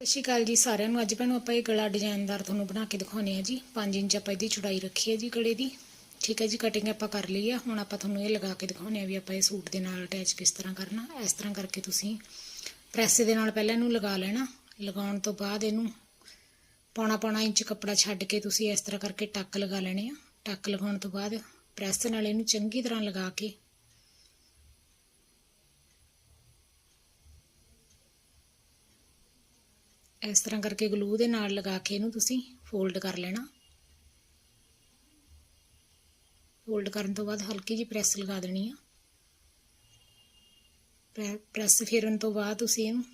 ਸਤਿ ਸ਼੍ਰੀ ਅਕਾਲ ਜੀ ਸਾਰਿਆਂ ਨੂੰ। ਅੱਜ ਭੈਣੋ ਆਪਾਂ ਇਹ ਗਲਾ ਡਿਜ਼ਾਈਨਦਾਰ ਤੁਹਾਨੂੰ ਬਣਾ ਕੇ ਦਿਖਾਉਣੇ ਆ ਜੀ। 5 ਇੰਚ ਆਪਾਂ ਇਹਦੀ ਚੌੜਾਈ ਰੱਖੀ ਹੈ ਜੀ ਗਲੇ ਦੀ। ਠੀਕ ਹੈ ਜੀ ਕਟਿੰਗ ਆਪਾਂ ਕਰ ਲਈ ਆ। ਹੁਣ ਆਪਾਂ ਤੁਹਾਨੂੰ ਇਹ ਲਗਾ ਕੇ ਦਿਖਾਉਣੇ ਆ ਵੀ ਆਪਾਂ ਇਹ ਸੂਟ ਦੇ ਨਾਲ ਅਟੈਚ ਕਿਸ ਤਰ੍ਹਾਂ ਕਰਨਾ। ਇਸ ਤਰ੍ਹਾਂ ਕਰਕੇ ਤੁਸੀਂ ਪ੍ਰੈਸ ਦੇ ਨਾਲ ਪਹਿਲਾਂ ਇਹਨੂੰ ਲਗਾ ਲੈਣਾ। ਲਗਾਉਣ ਤੋਂ ਬਾਅਦ ਇਹਨੂੰ ਪੌਣਾ ਪੌਣਾ ਇੰਚ ਕੱਪੜਾ ਛੱਡ ਕੇ ਤੁਸੀਂ ਇਸ ਤਰ੍ਹਾਂ ਕਰਕੇ ਟੱਕ ਲਗਾ ਲੈਣੇ ਆ। ਟੱਕ ਲਗਾਉਣ ਤੋਂ ਬਾਅਦ ਪ੍ਰੈਸ ਨਾਲ ਇਹਨੂੰ ਚੰਗੀ ਤਰ੍ਹਾਂ ਲਗਾ ਕੇ ਇਸ ਤਰ੍ਹਾਂ ਕਰਕੇ ਗਲੂ ਦੇ ਨਾਲ ਲਗਾ ਕੇ ਇਹਨੂੰ ਤੁਸੀਂ ਫੋਲਡ ਕਰ ਲੈਣਾ। ਫੋਲਡ ਕਰਨ ਤੋਂ ਬਾਅਦ ਹਲਕੀ ਜਿਹੀ ਪ੍ਰੈਸ ਲਗਾ ਦੇਣੀ ਆ। ਪ੍ਰੈਸ ਫੇਰਨ ਤੋਂ ਬਾਅਦ ਤੁਸੀਂ ਇਹਨੂੰ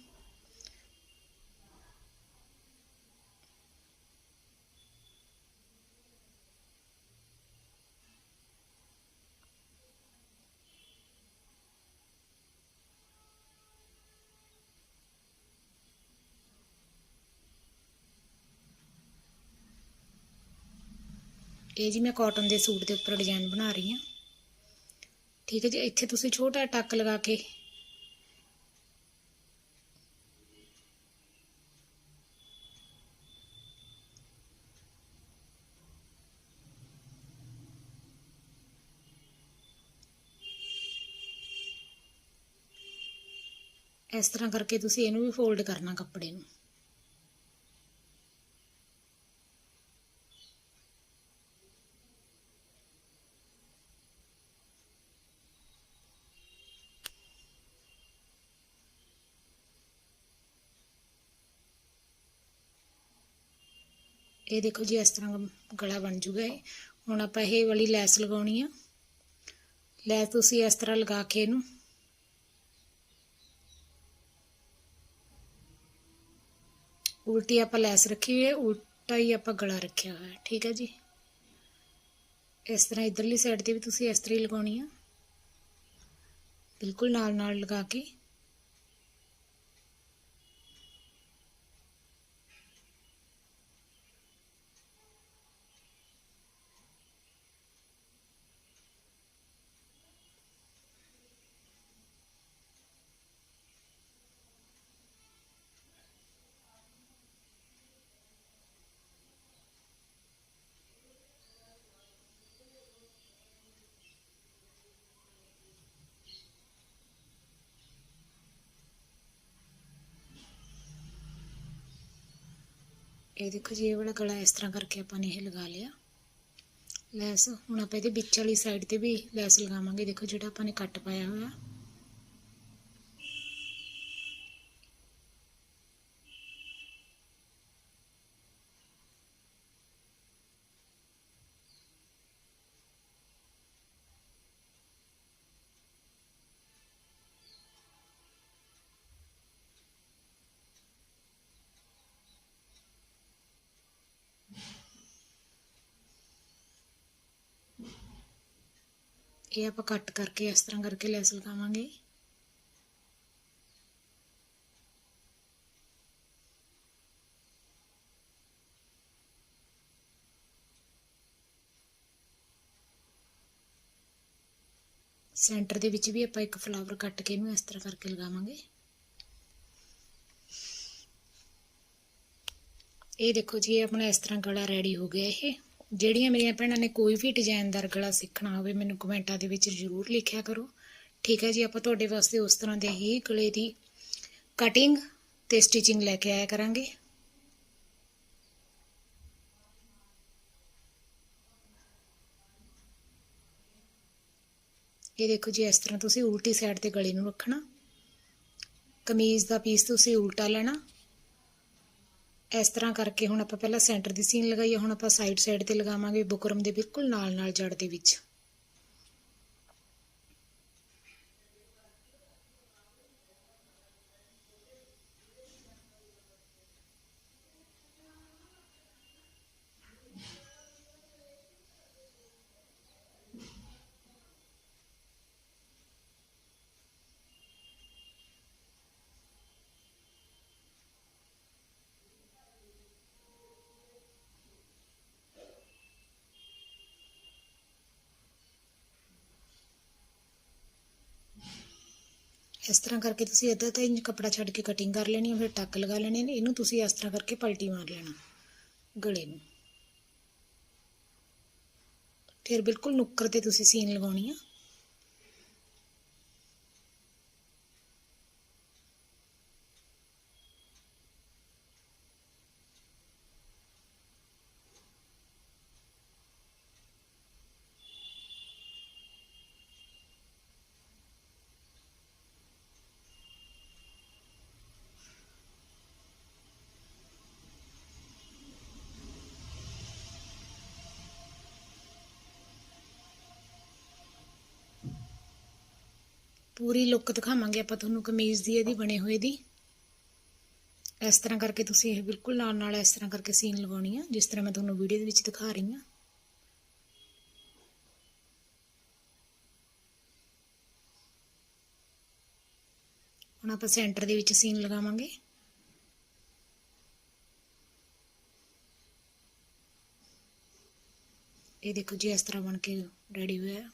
ਇਹ ਜੀ ਮੈਂ ਕਾਟਨ ਦੇ ਸੂਟ ਦੇ ਉੱਪਰ ਡਿਜ਼ਾਈਨ ਬਣਾ ਰਹੀ ਹਾਂ। ਠੀਕ ਹੈ ਜੀ, ਇੱਥੇ ਤੁਸੀਂ ਛੋਟਾ ਟੱਕ ਲਗਾ ਕੇ ਇਸ ਤਰ੍ਹਾਂ ਕਰਕੇ ਤੁਸੀਂ ਇਹਨੂੰ ਵੀ ਫੋਲਡ ਕਰਨਾ ਕੱਪੜੇ ਨੂੰ। ਇਹ ਦੇਖੋ ਜੀ, ਇਸ ਤਰ੍ਹਾਂ ਗਲਾ ਬਣ ਜੂਗਾ ਇਹ। ਹੁਣ ਆਪਾਂ ਇਹ ਵਾਲੀ ਲੈਸ ਲਗਾਉਣੀ ਆ। ਲੈਸ ਤੁਸੀਂ ਇਸ ਤਰ੍ਹਾਂ ਲਗਾ ਕੇ ਇਹਨੂੰ ਉਲਟੀ ਆਪਾਂ ਲੈਸ ਰੱਖੀ ਹੋਈ ਹੈ, ਉਲਟਾ ਹੀ ਆਪਾਂ ਗਲਾ ਰੱਖਿਆ ਹੋਇਆ ਠੀਕ ਹੈ ਜੀ? ਇਸ ਤਰ੍ਹਾਂ ਇਧਰਲੀ ਸਾਈਡ ਤੇ ਵੀ ਤੁਸੀਂ ਇਸ ਤਰ੍ਹਾਂ ਹੀ ਲਗਾਉਣੀ ਆ। ਬਿਲਕੁਲ ਨਾਲ ਨਾਲ ਲਗਾ ਕੇ। ਇਹ ਦੇਖੋ ਜੀ, ਇਹ ਵਾਲਾ ਗਲਾ ਇਸ ਤਰ੍ਹਾਂ ਕਰਕੇ ਆਪਾਂ ਨੇ ਇਹ ਲਗਾ ਲਿਆ। ਲੈਸ, ਹੁਣ ਆਪਾਂ ਇਹਦੇ ਵਿੱਚ ਵਾਲੀ ਸਾਈਡ ਤੇ ਵੀ ਲੈਸ ਲਗਾਵਾਂਗੇ। ਦੇਖੋ ਜਿਹੜਾ ਆਪਾਂ ਨੇ ਕੱਟ ਪਾਇਆ ਹੋਇਆ। ਇਹ ਆਪਾਂ ਕੱਟ ਕਰਕੇ ਇਸ ਤਰ੍ਹਾਂ ਕਰਕੇ ਲੈਸ ਲਗਾਵਾਂਗੇ। ਸੈਂਟਰ ਦੇ ਵਿੱਚ ਵੀ ਆਪਾਂ ਇੱਕ ਫਲਾਵਰ ਕੱਟ ਕੇ ਇਹਨੂੰ ਇਸ ਤਰ੍ਹਾਂ ਕਰਕੇ ਲਗਾਵਾਂਗੇ। ਇਹ ਦੇਖੋ ਜੀ, ਇਹ ਆਪਣਾ ਇਸ ਤਰ੍ਹਾਂ ਗਲਾ ਰੈਡੀ ਹੋ ਗਿਆ ਇਹ। ਜਿਹੜੀਆਂ ਮੇਰੀਆਂ ਭੈਣਾਂ ਨੇ ਕੋਈ ਵੀ ਡਿਜ਼ਾਈਨਦਾਰ ਗਲਾ ਸਿੱਖਣਾ ਹੋਵੇ, ਮੈਨੂੰ ਕਮੈਂਟਾਂ ਦੇ ਵਿੱਚ ਜ਼ਰੂਰ ਲਿਖਿਆ ਕਰੋ। ਠੀਕ ਹੈ ਜੀ, ਆਪਾਂ ਤੁਹਾਡੇ ਵਾਸਤੇ ਉਸ ਤਰ੍ਹਾਂ ਦੇ ਹੀ ਗਲੇ ਦੀ ਕਟਿੰਗ ਤੇ ਸਟਿਚਿੰਗ ਲੈ ਕੇ ਆਇਆ ਕਰਾਂਗੇ। ਇਹ ਦੇਖੋ ਜੀ, ਇਸ ਤਰ੍ਹਾਂ ਤੁਸੀਂ ਉਲਟੀ ਸਾਈਡ ਤੇ ਗਲੇ ਨੂੰ ਰੱਖਣਾ। ਕਮੀਜ਼ ਦਾ ਪੀਸ ਤੁਸੀਂ ਉਲਟਾ ਲੈਣਾ। ਇਸ ਤਰ੍ਹਾਂ ਕਰਕੇ ਹੁਣ ਆਪਾਂ ਪਹਿਲਾਂ ਸੈਂਟਰ ਦੀ ਸੀਨ ਲਗਾਈ ਹੈ ਹੁਣ ਆਪਾਂ ਸਾਈਡ ਸਾਈਡ ਤੇ ਲਗਾਵਾਂਗੇ ਬੁਕਰਮ ਦੇ ਬਿਲਕੁਲ ਨਾਲ ਨਾਲ ਜੜ ਦੇ ਵਿੱਚ। ਇਸ ਤਰ੍ਹਾਂ ਕਰਕੇ ਤੁਸੀਂ ਅੱਧਾ ਤਾਂ ਇੰਚ ਕੱਪੜਾ ਛੱਡ ਕੇ ਕਟਿੰਗ ਕਰ ਲੈਣੀ ਹੈ ਫਿਰ ਟੱਕ ਲਗਾ ਲੈਣੇ ਨੇ ਇਹਨੂੰ ਤੁਸੀਂ ਇਸ ਤਰ੍ਹਾਂ ਕਰਕੇ ਪਲਟੀ ਮਾਰ ਲੈਣਾ ਗਲੇ ਨੂੰ। ਫਿਰ ਬਿਲਕੁਲ ਨੁੱਕਰ ਤੇ ਤੁਸੀਂ ਸੀਨ ਲਗਾਉਣੀ ਆ। ਪੂਰੀ ਲੁੱਕ ਦਿਖਾਵਾਂਗੇ ਆਪਾਂ ਤੁਹਾਨੂੰ ਕਮੀਜ਼ ਦੀ, ਇਹਦੀ ਬਣੇ ਹੋਏ ਦੀ। ਇਸ ਤਰ੍ਹਾਂ ਕਰਕੇ ਤੁਸੀਂ ਇਹ ਬਿਲਕੁਲ ਨਾਲ ਨਾਲ ਇਸ ਤਰ੍ਹਾਂ ਕਰਕੇ ਸੀਨ ਲਗਾਉਣੀ ਆ, ਜਿਸ ਤਰ੍ਹਾਂ ਮੈਂ ਤੁਹਾਨੂੰ ਵੀਡੀਓ ਦੇ ਵਿੱਚ ਦਿਖਾ ਰਹੀ ਹਾਂ ਹੁਣ ਆਪਾਂ ਸੈਂਟਰ ਦੇ ਵਿੱਚ ਸੀਨ ਲਗਾਵਾਂਗੇ। ਇਹ ਦੇਖੋ ਜੀ, ਇਸ ਤਰ੍ਹਾਂ ਬਣ ਕੇ ਰੈਡੀ ਹੋਇਆ।